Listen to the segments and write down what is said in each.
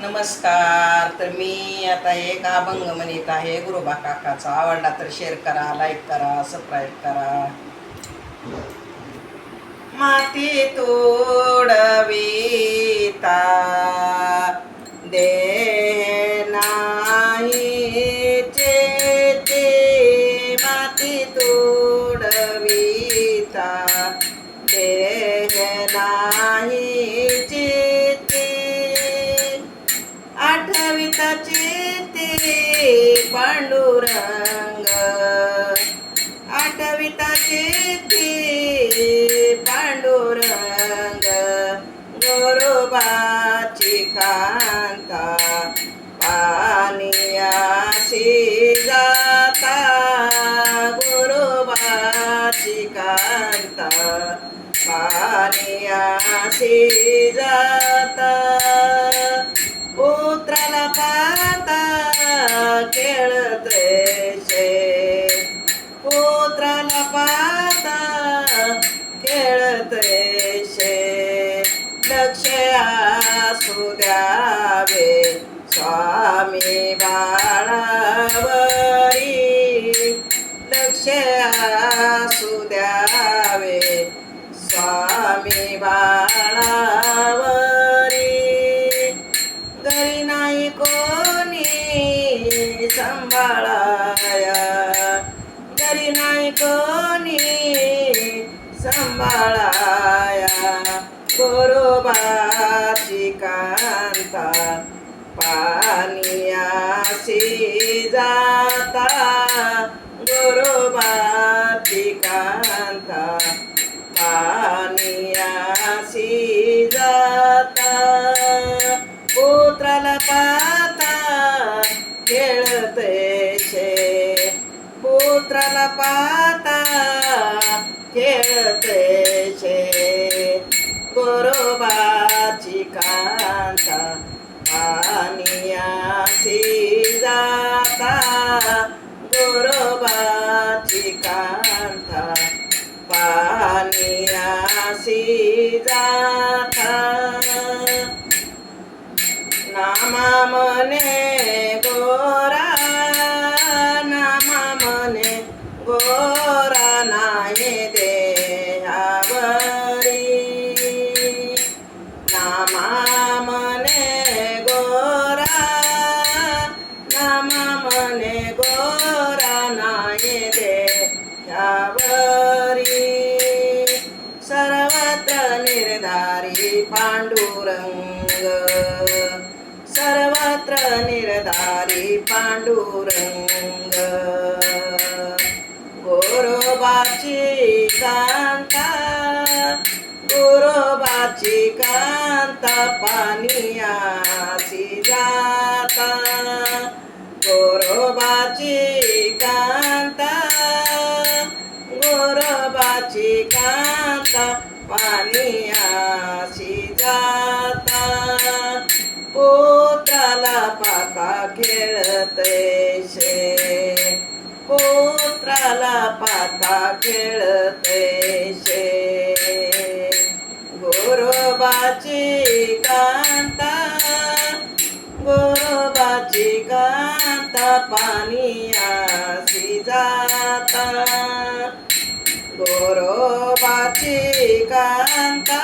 नमस्कार. तर मी आता एक अभंग म्हणत आहे. गुरुबा काकाचा आवडला तर शेअर करा लाईक करा सबस्क्राईब करा. माती तोडविता दे नाही माती तोडविता दे आठविताचे ते पांडुरंग. आठविताचे ते पांडुरंग. गोरोबाची कांता पानियाशी जाता गोरोबाची कांता पानियाशी जाता उतराला पाता खेळते शे. उतराला पाता खेळते शे. लक्ष असू द्यावे स्वामी बाळावरी. लक्ष असू द्यावे स्वामी बाळा कोणी सांभाळाया घरी नाही कोणी सांभाळाया गोरोबाची कांता पानियाशी जाता गोरोबाची कांता पानियाशी जाता पुत्राला पाहता खेळते शे गोरोबाची कांता पानियाशी जाता गोरोबाची कांता पानियाशी जाता नामा मने मने गोरा नाही देहावरी. नामा मने गोरा नामा मने गोरा नाही देहावरी. सर्वत्र निर्धारी पांडुरंग सर्वत्र निर्धारी पांडुरंग. गोरोबाची कांता गोरोबाची कांता पानियाची जाता गोरोबाची कांता गोरोबाची कांता पानियाशी जाता पुत्राला पाता खेळते शे कोत्राला पाता खेळते शे. गोरोबाची कांता गोरोबाची कांता पानियाशी जाता. गोरोबाची कांता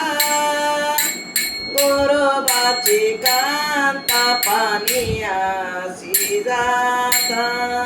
गोरोबाची कांता पानियाशी जाता.